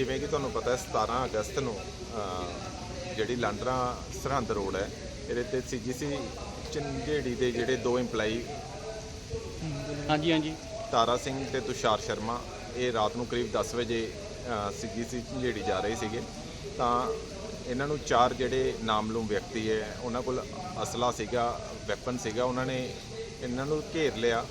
ਜਿਵੇਂ ਕਿ ਤੁਹਾਨੂੰ ਪਤਾ ਹੈ 17 ਅਗਸਤ ਨੂੰ ਜਿਹੜੀ ਲਾਂਡਰਾ ਸਰਹੰਦ ਰੋਡ ਹੈ ਇਹਦੇ ਤੇ ਸੀਜੀਸੀ ਚੰਗੇੜੀ ਦੇ ਜਿਹੜੇ ਦੋ EMPLOYE ਹਾਂਜੀ ਹਾਂਜੀ। ਤਾਰਾ ਸਿੰਘ ਤੇ ਤੁਸ਼ਾਰ ਸ਼ਰਮਾ ਇਹ ਰਾਤ ਨੂੰ ਕਰੀਬ 10 ਵਜੇ ਸੀਜੀਸੀ ਝੰਜੇੜੀ ਜਾ ਰਹੇ ਸੀਗੇ। ਤਾਂ ਇਹਨਾਂ ਨੂੰ ਚਾਰ ਜਿਹੜੇ ਨਾਮਲੂਮ ਵਿਅਕਤੀ ਹੈ ਉਹਨਾਂ ਕੋਲ ਅਸਲਾ ਸੀਗਾ ਵੈਪਨ ਸੀਗਾ ਉਹਨਾਂ ਨੇ ਇਹਨਾਂ ਨੂੰ ਘੇਰ ਲਿਆ।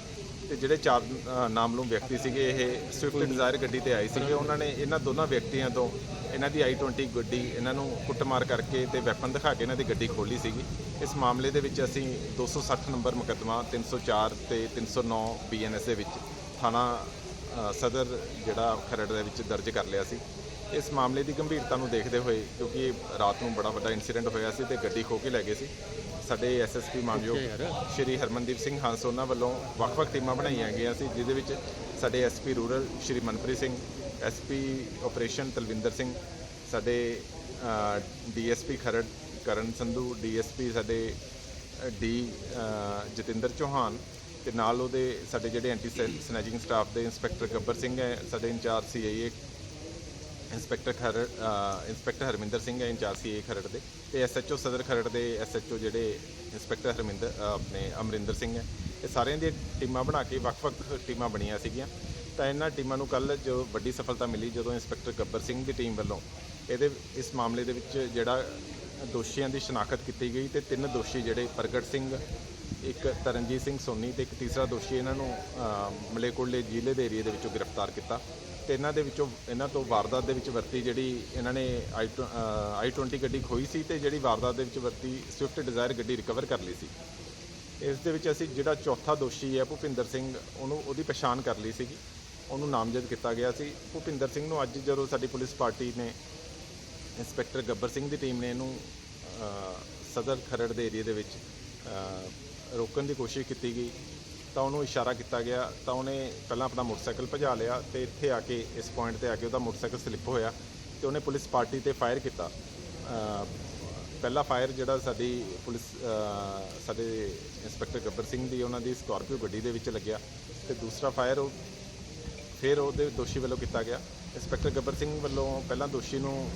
ਤੇ ਜਿਹੜੇ ਚਾਰ ਨਾਮਲੂਮ ਵਿਅਕਤੀ ਸੀਗੇ, ਇਹ ਸਵਿਫਟ ਡਿਜ਼ਾਇਰ ਗੱਡੀ ਤੇ ਆਏ ਸੀਗੇ। ਉਹਨਾਂ ਨੇ ਇਹਨਾਂ ਦੋਨਾਂ ਵਿਅਕਤੀਆਂ ਤੋਂ ਇਹਨਾਂ ਦੀ i20 ਗੱਡੀ, ਇਹਨਾਂ ਨੂੰ ਕੁੱਟਮਾਰ ਕਰਕੇ ਤੇ ਵੈਪਨ ਦਿਖਾ ਕੇ ਇਹਨਾਂ ਦੀ ਗੱਡੀ ਖੋਲੀ ਸੀਗੀ। ਇਸ ਮਾਮਲੇ ਦੇ ਵਿੱਚ ਅਸੀਂ 260 ਨੰਬਰ ਮੁਕੱਦਮਾ 304 ਤੇ 309 ਬੀਐਨਐਸ ਦੇ ਵਿੱਚ ਥਾਣਾ ਸਦਰ ਜਿਹੜਾ ਖਰੜ ਦੇ ਵਿੱਚ ਦਰਜ ਕਰ ਲਿਆ ਸੀ। ਇਸ ਮਾਮਲੇ ਦੀ ਗੰਭੀਰਤਾ ਨੂੰ ਦੇਖਦੇ ਹੋਏ ਕਿਉਂਕਿ ਰਾਤ ਨੂੰ ਬੜਾ ਵੱਡਾ ਇਨਸੀਡੈਂਟ ਹੋਇਆ ਸੀ ਤੇ ਗੱਡੀ ਖੋ ਕੇ ਲੈ ਗਏ ਸੀ। ਸਾਡੇ ਐਸਐਸਪੀ ਮਾਨਯੋਗ ਸ਼੍ਰੀ ਹਰਮਨਦੀਪ ਸਿੰਘ ਹੰਸ ਉਹਨਾਂ ਵੱਲੋਂ ਵੱਖ-ਵੱਖ ਟੀਮਾਂ ਬਣਾਈਆਂ ਗਈਆਂ ਸੀ ਜਿਹਦੇ ਵਿੱਚ ਸਾਡੇ SP rural Shri Manpreet Singh SP operation Talwinder Singh ਸਾਡੇ ਡੀਐਸਪੀ ਖਰੜ ਕਰਨ ਸੰਧੂ ਡੀਐਸਪੀ ਸਾਡੇ ਡੀ ਜਤਿੰਦਰ ਚੌਹਾਨ ਤੇ ਨਾਲ ਉਹਦੇ ਸਾਡੇ ਜਿਹੜੇ ਐਂਟੀ ਸਨੈਚਿੰਗ ਸਟਾਫ ਦੇ ਇੰਸਪੈਕਟਰ ਗੱਬਰ ਸਿੰਘ ਹੈ ਸਾਡੇ incharge CIA inspector Kharar inspector Harminder Singh ਹੈ ਇੰਚਾਰਜ ਸੀਏ ਖਰੜ ਦੇ। ਤੇ ਐਸਐਚਓ ਸਦਰ ਖਰੜ ਦੇ ਐਸਐਚਓ ਜਿਹੜੇ ਇੰਸਪੈਕਟਰ ਹਰਮਿੰਦਰ ਆਪਣੇ ਅਮਰਿੰਦਰ ਸਿੰਘ ਹੈ। ਇਹ ਸਾਰਿਆਂ ਦੀਆਂ ਟੀਮਾਂ ਬਣਾ ਕੇ ਵੱਖ-ਵੱਖ ਟੀਮਾਂ ਬਣੀਆਂ ਸੀਗੀਆਂ। ਤਾਂ ਇਹਨਾਂ ਟੀਮਾਂ ਨੂੰ ਕੱਲ ਜੋ ਵੱਡੀ ਸਫਲਤਾ ਮਿਲੀ ਜਦੋਂ ਇੰਸਪੈਕਟਰ ਗੱਬਰ ਸਿੰਘ ਦੀ ਟੀਮ ਵੱਲੋਂ ਇਹਦੇ, ਇਸ ਮਾਮਲੇ ਦੇ ਵਿੱਚ ਜਿਹੜਾ ਦੋਸ਼ੀਆਂ ਦੀ ਸ਼ਨਾਖਤ ਕੀਤੀ ਗਈ ਤੇ ਤਿੰਨ ਦੋਸ਼ੀ ਜਿਹੜੇ ਪ੍ਰਗਟ ਸਿੰਘ ਇੱਕ ਤਰਨਜੀਤ ਸਿੰਘ ਸੋਨੀ ਤੇ ਇੱਕ ਤੀਸਰਾ ਦੋਸ਼ੀ ਇਹਨਾਂ ਨੂੰ ਮਲੇਕੋਟਲੇ ਜ਼ਿਲ੍ਹੇ ਦੇ ਏਰੀਆ ਦੇ ਵਿੱਚੋਂ ਗ੍ਰਿਫਤਾਰ ਕੀਤਾ ਤੇ ਇਹਨਾਂ ਦੇ ਵਿੱਚੋਂ, ਇਹਨਾਂ ਤੋਂ ਵਾਰਦਾਤ ਦੇ ਵਿੱਚ ਵਰਤੀ ਜਿਹੜੀ ਇਹਨਾਂ ਨੇ ਆਈ 20 ਗੱਡੀ ਖੋਈ ਸੀ ਤੇ ਜਿਹੜੀ ਵਾਰਦਾਤ ਦੇ ਵਿੱਚ ਵਰਤੀ ਸਵਿਫਟ ਡਿਜ਼ਾਇਰ ਗੱਡੀ ਰਿਕਵਰ ਕਰ ਲਈ ਸੀ। ਇਸ ਦੇ ਵਿੱਚ ਅਸੀਂ ਜਿਹੜਾ ਚੌਥਾ ਦੋਸ਼ੀ ਹੈ, ਭੁਪਿੰਦਰ ਸਿੰਘ, ਉਹਨੂੰ, ਉਹਦੀ ਪਛਾਣ ਕਰ ਲਈ ਸੀਗੀ। ਉਹਨੂੰ ਨਾਮਜ਼ਦ ਕੀਤਾ ਗਿਆ ਸੀ। ਭੁਪਿੰਦਰ ਸਿੰਘ ਨੂੰ ਅੱਜ ਜਦੋਂ ਸਾਡੀ ਪੁਲਿਸ ਪਾਰਟੀ ਨੇ ਇੰਸਪੈਕਟਰ ਗੱਬਰ ਸਿੰਘ ਦੀ ਟੀਮ ਨੇ ਇਹਨੂੰ ਸਦਰ ਖਰੜ ਦੇ ਏਰੀਆ ਦੇ ਵਿੱਚ ਰੋਕਣ ਦੀ ਕੋਸ਼ਿਸ਼ ਕੀਤੀ ਗਈ, ਤਾਂ ਉਹਨੂੰ ਇਸ਼ਾਰਾ ਕੀਤਾ ਗਿਆ, ਤਾਂ ਉਹਨੇ ਪਹਿਲਾਂ ਆਪਣਾ ਮੋਟਰਸਾਈਕਲ ਭਜਾ ਲਿਆ ਤੇ ਇੱਥੇ ਆ ਕੇ, ਇਸ ਪੁਆਇੰਟ ਤੇ ਆ ਕੇ ਉਹਦਾ ਮੋਟਰਸਾਈਕਲ ਸਲਿੱਪ ਹੋਇਆ ਤੇ ਉਹਨੇ ਪੁਲਿਸ ਪਾਰਟੀ ਤੇ ਫਾਇਰ ਕੀਤਾ। ਪਹਿਲਾ ਫਾਇਰ ਜਿਹੜਾ ਸਾਡੀ ਪੁਲਿਸ ਸਾਡੇ ਇੰਸਪੈਕਟਰ ਗੱਬਰ ਸਿੰਘ ਦੀ, ਉਹਨਾਂ ਦੀ ਸਕਾਰਪੀਓ ਗੱਡੀ ਦੇ ਵਿੱਚ ਲੱਗਿਆ ਤੇ ਦੂਸਰਾ ਫਾਇਰ ਉਹ, ਫਿਰ ਉਹਦੇ ਦੋਸ਼ੀ ਵੱਲੋਂ ਕੀਤਾ ਗਿਆ। ਇੰਸਪੈਕਟਰ ਗੱਬਰ ਸਿੰਘ ਵੱਲੋਂ ਪਹਿਲਾਂ ਦੋਸ਼ੀ ਨੂੰ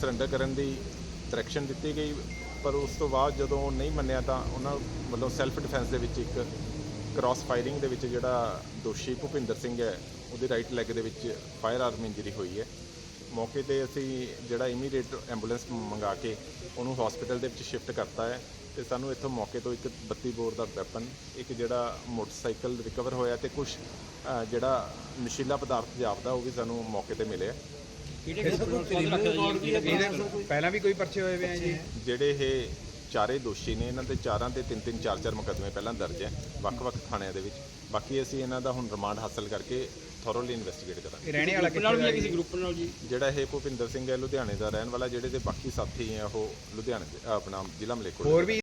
ਸਰੈਂਡਰ ਕਰਨ ਦੀ ਡਾਇਰੈਕਸ਼ਨ ਦਿੱਤੀ ਗਈ। ਪਰ ਉਸ ਤੋਂ ਬਾਅਦ ਜਦੋਂ ਉਹ ਨਹੀਂ ਮੰਨਿਆ ਤਾਂ ਉਹਨਾਂ ਵੱਲੋਂ ਸੈਲਫ ਡਿਫੈਂਸ ਦੇ ਵਿੱਚ ਇੱਕ ਕ੍ਰਾਸ ਫਾਇਰਿੰਗ ਦੇ ਵਿੱਚ ਜਿਹੜਾ ਦੋਸ਼ੀ ਭੁਪਿੰਦਰ ਸਿੰਘ ਹੈ, ਉਹਦੇ ਰਾਈਟ ਲੈਗ ਦੇ ਵਿੱਚ ਫਾਇਰ ਆਰਮ ਇੰਜਰੀ ਹੋਈ ਹੈ। ਮੌਕੇ ਤੇ ਅਸੀਂ ਜਿਹੜਾ ਇਮੀਡੀਏਟ ਐਂਬੂਲੈਂਸ ਮੰਗਾ ਕੇ ਉਹਨੂੰ ਹਸਪੀਟਲ ਦੇ ਵਿੱਚ ਸ਼ਿਫਟ ਕਰਤਾ ਹੈ ਤੇ ਸਾਨੂੰ ਇੱਥੋਂ ਮੌਕੇ ਤੋਂ ਇੱਕ 32 ਬੋਰ ਦਾ ਵੈਪਨ ਇੱਕ ਜਿਹੜਾ ਮੋਟਰਸਾਈਕਲ ਰਿਕਵਰ ਹੋਇਆ ਤੇ ਕੁਝ ਜਿਹੜਾ ਨਸ਼ੀਲਾ ਪਦਾਰਥ ਜਾਪਦਾ ਉਹ ਵੀ ਸਾਨੂੰ ਮੌਕੇ ਤੇ ਮਿਲਿਆ। ਪਹਿਲਾਂ ਵੀ ਕੋਈ ਪਰਚੇ ਹੋਏ ਹੋਏ ਆ ਜੀ ਜਿਹੜੇ ਇਹ ਚਾਰੇ ਦੋਸ਼ੀ ਨੇ ਇਹਨਾਂ ਦੇ ਚਾਰਾਂ ਤੇ ਤਿੰਨ ਤਿੰਨ ਚਾਰ ਚਾਰ ਮੁਕੱਦਮੇ ਪਹਿਲਾਂ ਦਰਜ ਹੈ ਵੱਖ-ਵੱਖ ਥਾਣਿਆਂ ਦੇ ਵਿੱਚ ਬਾਕੀ ਅਸੀਂ ਇਹਨਾਂ ਦਾ ਹੁਣ ਰਿਮਾਂਡ ਹਾਸਲ ਕਰਕੇ ਥੋਰੋਲੀ ਇਨਵੈਸਟੀਗੇਟ ਕਰਾਂਗੇ ਇਹ ਰਹਿਣੇ ਵਾਲਾ ਕਿੱਥੇ ਵੀ ਦਾ? ਕਿਸੇ ਗਰੁੱਪ ਨਾਲ ਜੀ ਜਿਹੜਾ ਇਹ ਭੁਪਿੰਦਰ ਸਿੰਘ ਹੈ ਲੁਧਿਆਣੇ ਦਾ ਰਹਿਣ ਵਾਲਾ ਜਿਹੜੇ ਦੇ ਬਾਕੀ ਸਾਥੀ ਹੈ ਉਹ ਲੁਧਿਆਣੇ ਦੇ ਆਪਣਾ ਜ਼ਿਲ੍ਹਾ ਮਲੇਕੋਟਲਾ ਹੋਰ। ਵੀ